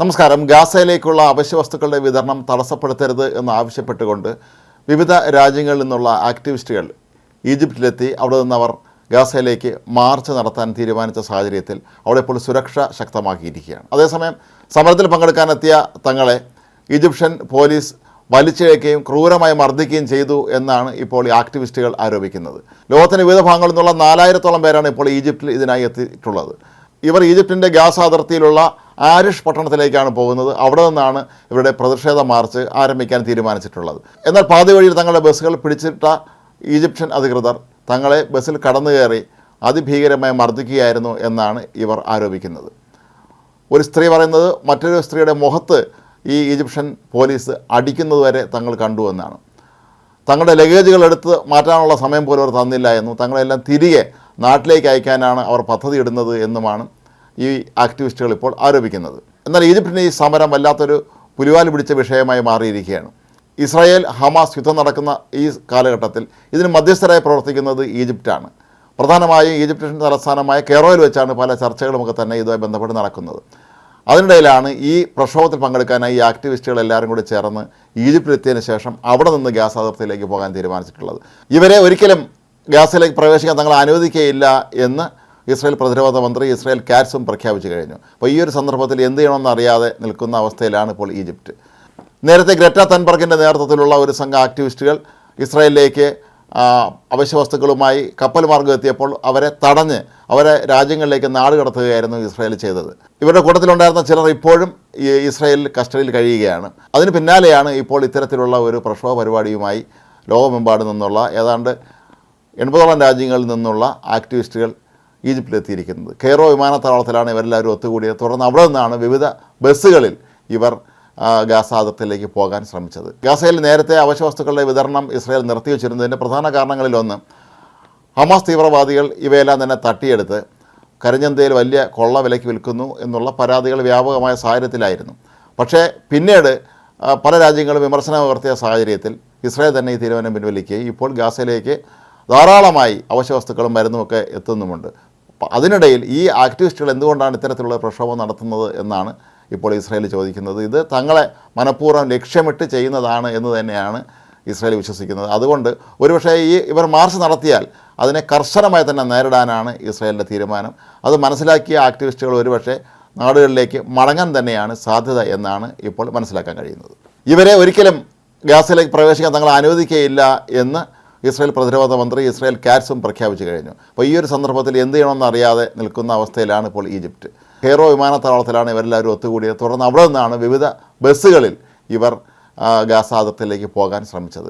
നമസ്കാരം. ഗാസയിലേക്കുള്ള അവശ്യ വസ്തുക്കളുടെ വിതരണം തടസ്സപ്പെടുത്തരുത് എന്ന് ആവശ്യപ്പെട്ടുകൊണ്ട് വിവിധ രാജ്യങ്ങളിൽ നിന്നുള്ള ആക്ടിവിസ്റ്റുകൾ ഈജിപ്തിലെത്തി അവിടെ നിന്നവർ ഗാസയിലേക്ക് മാർച്ച് നടത്താൻ തീരുമാനിച്ച സാഹചര്യത്തിൽ അവിടെ ഇപ്പോൾ സുരക്ഷ ശക്തമാക്കിയിരിക്കുകയാണ്. അതേസമയം സമരത്തിൽ പങ്കെടുക്കാനെത്തിയ തങ്ങളെ ഈജിപ്ഷ്യൻ പോലീസ് വലിച്ചിഴക്കുകയും ക്രൂരമായി മർദ്ദിക്കുകയും ചെയ്തു എന്നാണ് ഇപ്പോൾ ഈ ആക്ടിവിസ്റ്റുകൾ ആരോപിക്കുന്നത്. ലോകത്തിന്റെ വിവിധ ഭാഗങ്ങളിൽ നിന്നുള്ള നാലായിരത്തോളം പേരാണ് ഇപ്പോൾ ഈജിപ്തിൽ ഇതിനായി എത്തിയിട്ടുള്ളത്. ഇവർ ഈജിപ്തിന്റെ ഗ്യാസ് അതിർത്തിയിലുള്ള ആരിഷ് പട്ടണത്തിലേക്കാണ് പോകുന്നത്. അവിടെ നിന്നാണ് ഇവരുടെ പ്രതിഷേധ മാർച്ച് ആരംഭിക്കാൻ തീരുമാനിച്ചിട്ടുള്ളത്. എന്നാൽ പാതി വഴിയിൽ തങ്ങളുടെ ബസ്സുകൾ പിടിച്ചിട്ട ഈജിപ്ഷ്യൻ അധികൃതർ തങ്ങളെ ബസ്സിൽ കടന്നു കയറി അതിഭീകരമായി മർദ്ദിക്കുകയായിരുന്നു എന്നാണ് ഇവർ ആരോപിക്കുന്നത്. ഒരു സ്ത്രീ പറയുന്നത് മറ്റൊരു സ്ത്രീയുടെ മുഖത്ത് ഈ ഈജിപ്ഷ്യൻ പോലീസ് അടിക്കുന്നതുവരെ തങ്ങൾ കണ്ടു എന്നാണ്. തങ്ങളുടെ ലഗേജുകൾ എടുത്ത് മാറ്റാനുള്ള സമയം പോലും അവർ തന്നില്ല എന്നും തങ്ങളെല്ലാം തിരികെ നാട്ടിലേക്ക് അയക്കാനാണ് അവർ പദ്ധതി ഇടുന്നത് എന്നുമാണ് ഈ ആക്ടിവിസ്റ്റുകൾ ഇപ്പോൾ ആരോപിക്കുന്നത്. എന്നാൽ ഈജിപ്തിന് ഈ സമരം വല്ലാത്തൊരു പുലിവാൽ പിടിച്ച വിഷയമായി മാറിയിരിക്കുകയാണ്. ഇസ്രായേൽ ഹമാസ് യുദ്ധം നടക്കുന്ന ഈ കാലഘട്ടത്തിൽ ഇതിന് മധ്യസ്ഥരായി പ്രവർത്തിക്കുന്നത് ഈജിപ്റ്റാണ്. പ്രധാനമായും ഈജിപ്ഷ്യൻ തലസ്ഥാനമായ കെറോയിൽ വെച്ചാണ് പല ചർച്ചകളുമൊക്കെ തന്നെ ഇതുമായി ബന്ധപ്പെട്ട് നടക്കുന്നത്. അതിനിടയിലാണ് ഈ പ്രക്ഷോഭത്തിൽ പങ്കെടുക്കാനായി ഈ ആക്ടിവിസ്റ്റുകൾ എല്ലാവരും കൂടി ചേർന്ന് ഈജിപ്തിലെത്തിയതിന് ശേഷം അവിടെ നിന്ന് ഗ്യാസ് അതിർത്തിയിലേക്ക് പോകാൻ തീരുമാനിച്ചിട്ടുള്ളത്. ഇവരെ ഒരിക്കലും ഗ്യാസിലേക്ക് പ്രവേശിക്കാൻ തങ്ങൾ അനുവദിക്കുകയില്ല എന്ന് ഇസ്രായേൽ പ്രതിരോധ മന്ത്രി ഇസ്രായേൽ കാറ്റ്സും പ്രഖ്യാപിച്ചു കഴിഞ്ഞു. അപ്പോൾ ഈ ഒരു സന്ദർഭത്തിൽ എന്ത് ചെയ്യണമെന്ന് അറിയാതെ നിൽക്കുന്ന അവസ്ഥയിലാണ് ഇപ്പോൾ ഈജിപ്റ്റ്. നേരത്തെ ഗ്രറ്റ തൻബർഗിന്റെ നേതൃത്വത്തിലുള്ള ഒരു സംഘം ആക്ടിവിസ്റ്റുകൾ ഇസ്രായേലിലേക്ക് അവശ്യ വസ്തുക്കളുമായി കപ്പൽ മാർഗം എത്തിയപ്പോൾ അവരെ തടഞ്ഞ് അവരെ രാജ്യങ്ങളിലേക്ക് നാട് കടത്തുകയായിരുന്നു ഇസ്രായേൽ ചെയ്തത്. ഇവരുടെ കൂട്ടത്തിലുണ്ടായിരുന്ന ചിലർ ഇപ്പോഴും ഈ ഇസ്രായേലിൽ കസ്റ്റഡിയിൽ കഴിയുകയാണ്. അതിന് പിന്നാലെയാണ് ഇപ്പോൾ ഇത്തരത്തിലുള്ള ഒരു പ്രക്ഷോഭ പരിപാടിയുമായി ലോകമെമ്പാടും നിന്നുള്ള ഏതാണ്ട് എൺപതോളം രാജ്യങ്ങളിൽ നിന്നുള്ള ആക്ടിവിസ്റ്റുകൾ ഈജിപ്തിലെത്തിയിരിക്കുന്നത്. കെയ്റോ വിമാനത്താവളത്തിലാണ് ഇവരെല്ലാവരും ഒത്തുകൂടിയത്. തുടർന്ന് അവിടെ നിന്നാണ് വിവിധ ബസ്സുകളിൽ ഇവർ ഗാസാദത്തിലേക്ക് ഗാസ പോകാൻ ശ്രമിച്ചത്. ഗാസയിൽ നേരത്തെ അവശ്യ വസ്തുക്കളുടെ വിതരണം ഇസ്രായേൽ നിർത്തിവെച്ചിരുന്നതിന്റെ പ്രധാന കാരണങ്ങളിലൊന്ന് ഹമാസ് തീവ്രവാദികൾ ഇവയെല്ലാം തന്നെ തട്ടിയെടുത്ത് കരിഞ്ചന്തയിൽ വലിയ കൊള്ള വിലയ്ക്ക് വിൽക്കുന്നു എന്നുള്ള പരാതികൾ വ്യാപകമായ സാഹചര്യത്തിലായിരുന്നു. പക്ഷേ പിന്നീട് പല രാജ്യങ്ങളും വിമർശനം ഉയർത്തിയ സാഹചര്യത്തിൽ ഇസ്രായേൽ തന്നെ ഈ തീരുമാനം പിൻവലിക്കുകയും ഇപ്പോൾ ഗാസയിലേക്ക് ധാരാളമായി അവശ്യവസ്തുക്കളും മരുന്നുമൊക്കെ എത്തുന്നുമുണ്ട്. അതിനിടയിൽ ഈ ആക്ടിവിസ്റ്റുകൾ എന്തുകൊണ്ടാണ് ഇത്തരത്തിലുള്ള പ്രക്ഷോഭം നടത്തുന്നത് എന്നാണ് ഇപ്പോൾ ഇസ്രായേൽ ചോദിക്കുന്നത്. ഇത് തങ്ങളെ മനഃപൂർവം ലക്ഷ്യമിട്ട് ചെയ്യുന്നതാണ് എന്ന് തന്നെയാണ് ഇസ്രായേൽ വിശ്വസിക്കുന്നത്. അതുകൊണ്ട് ഒരുപക്ഷേ ഈ ഇവർ മാർച്ച് നടത്തിയാൽ അതിനെ കർശനമായി തന്നെ നേരിടാനാണ് ഇസ്രായേലിന്റെ തീരുമാനം. അത് മനസ്സിലാക്കിയ ആക്ടിവിസ്റ്റുകൾ ഒരുപക്ഷെ നാടുകളിലേക്ക് മടങ്ങാൻ തന്നെയാണ് സാധ്യത എന്നാണ് ഇപ്പോൾ മനസ്സിലാക്കാൻ കഴിയുന്നത്. ഇവരെ ഒരിക്കലും ഗാസയിലേക്ക് പ്രവേശിക്കാൻ തങ്ങൾ അനുവദിക്കുകയില്ല എന്ന് ഇസ്രായേൽ പ്രതിരോധ മന്ത്രി ഇസ്രായേൽ കാറ്റ്സും പ്രഖ്യാപിച്ചു കഴിഞ്ഞു. അപ്പോൾ ഈ ഒരു സന്ദർഭത്തിൽ എന്ത് ചെയ്യണമെന്ന് അറിയാതെ നിൽക്കുന്ന അവസ്ഥയിലാണ് ഇപ്പോൾ ഈജിപ്റ്റ്. കെയ്റോ വിമാനത്താവളത്തിലാണ് ഇവരെല്ലാവരും ഒത്തുകൂടിയത്. തുടർന്ന് അവിടെ നിന്നാണ് വിവിധ ബസ്സുകളിൽ ഇവർ ഗാസാദത്തിലേക്ക് പോകാൻ ശ്രമിച്ചത്.